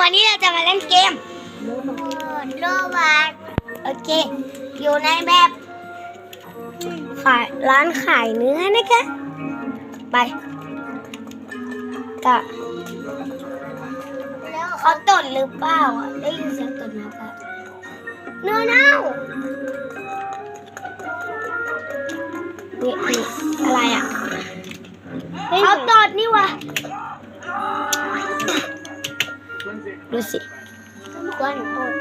วันนี้เราจะมาเล่นเกมโลบักโอเค อยู่ในแบบขายร้านขายเนื้อนะคะ ไปกะเขาตดหรือเปล่าอะ ได้ยินเสียงตดไหมคะเนื้อเน่านี่นี่อะไรอะ ดูสิกวนตด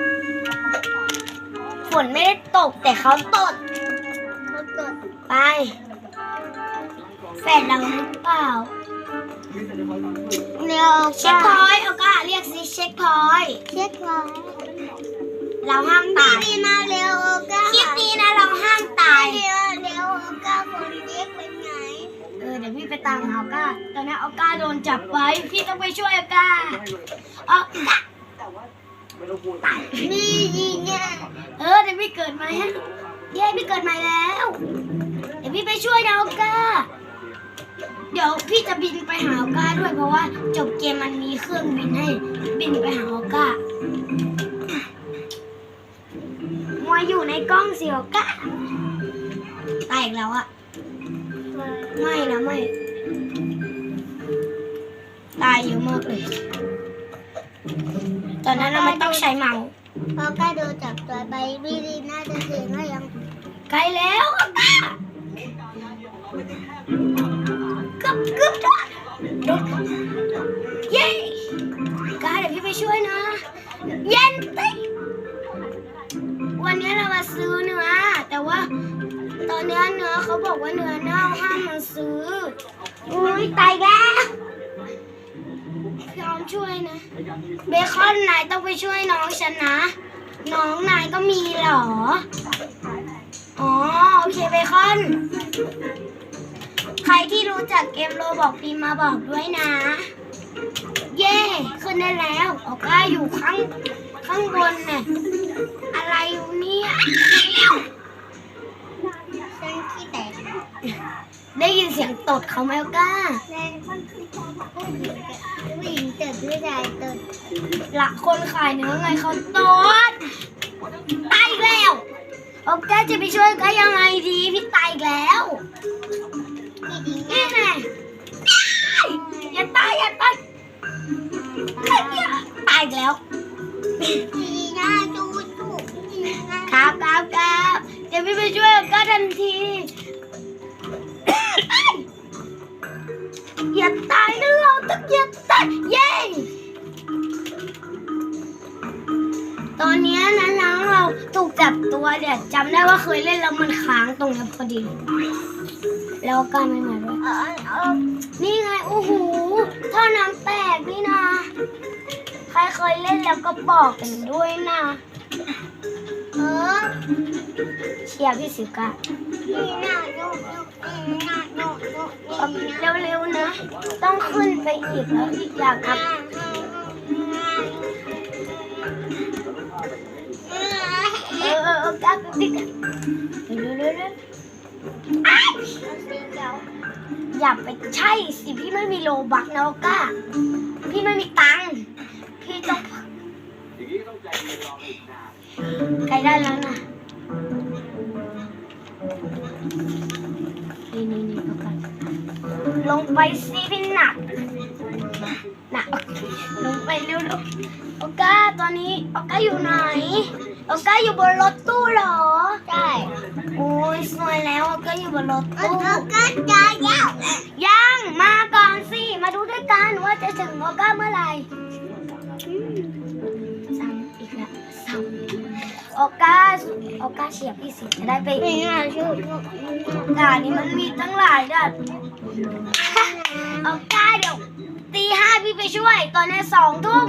ฝนไม่ได้ตกแต่เขาตดเขาตดไปแฟนเราหรือเปล่าเร็วเช็คพอยต์เอาก้าเรียกสิเช็คพอยต์เช็คพอยต์เราห้ามตายนี่นะเร็วก้าคลิามหาออก้าตอนนี้ออก้าโดนจับไว้พี่ต้องไปช่วยออก้าออก้านี่ยิงเนี่ยเออเดี๋ยวพี่เกิดใหม่ฮะเย้พี่เกิดใหม่แล้วเดี๋ยวพี่ไปช่วยนะออก้าเดี๋ยวพี่จะบินไปหาออก้าด้วยเพราะว่า จบเกมมันมีเครื่องบินให้บินไปหาออก้ามัวอยู่ในกล้องสิออก้าตายอีกแล้วอะไม่นะไม่ ตายเยอะมากเลย ตอนนั้นเราไม่ต้องใช้เมาส์พอก้าโดนจับตัวไปบิลีน่าจะเสียงให้ยังไกลแล้วอะก้าเกือบเกือบได้โดนเย้ก้าเดี๋ยวพี่ไปช่วยนะ เย็นติวันนี้เรามาซื้อเนื้อแต่ว่า ตอนนี้เนื้อเขาบอกว่าเนื้อเน่าห้ามมาซื้อ อุ้ยตายแล้วยอมช่วยนะ เบคอนนายต้องไปช่วยน้องฉันนะ น้องนายก็มีเหรอ อ๋อโอเคเบคอน ใครที่รู้จักเกมโรบอกพิมพ์มาบอกด้วยนะ เย่ขึ้นได้แล้วออกก้าอยู่ข้างข้างบนเนี่ยอะไรอยู่เนี่ย ได้ยินเสียงตดเขาไหมออกก้าแรงผู้หญิงผู้หญิงเติดผู้ชายเติดหลักคนขายเนื้อไงเขาตดตายอีกแล้วออกก้าจะไปช่วยก็ยังไงดีพี่ตายอีกแล้วพี่ดีนี่ไงอย่าตายอย่าตายตายอีกแล้วพี่ดีน่าจูจูพี่ดีน่าครับครับครับเดี๋ยวพี่ไปช่วยออกก้าทันที ตัวเดี๋ยวจำได้ว่าเคยเล่นแล้วมันค้างตรงนี้พอดี แล้วก็ไม่มาด้วยเออเออนี่ไงโอ้โหท่อน้ำแตกนี่นะ ใครเคยเล่นแล้วก็บอกกันด้วยนะเออเชียร์พี่สิกาพี่น่าจูจูพี่น่าจูจูพี่น่าเร็วๆนะ ต้องขึ้นไปอีกแล้วอีกอย่างครับ อยอย่าไปใช่สิพี่ไม่มีโลบักนะโอก้า พี่ไม่มีตังค์พี่ต้องใครได้แล้วนะนี่นี่นี่โอก้าลงไปสิพี่หนักหนักลงไปเร็วๆโอก้าตอนนี้โอก้าอยู่ไหน โอก้าอยู่บนรถตู้เหรอ ใช่ โอ้ยสวยแล้วโอก้าอยู่บนรถตู้อก็จะยาวยังมาก่อนสิ มาดูด้วยกันว่าจะถึงโอก้าเมื่อไหร่ซ้ำอีกแล้วซ้ำโอก้าโอก้าเฉียบพี่สิจะได้ไปพี่น่าจูจูด่านนี้มันมีตั้งหลายด่านโอก้าเดี๋ยวตีห้าพี่ไปช่วย ตอนนี้สองทุ่ม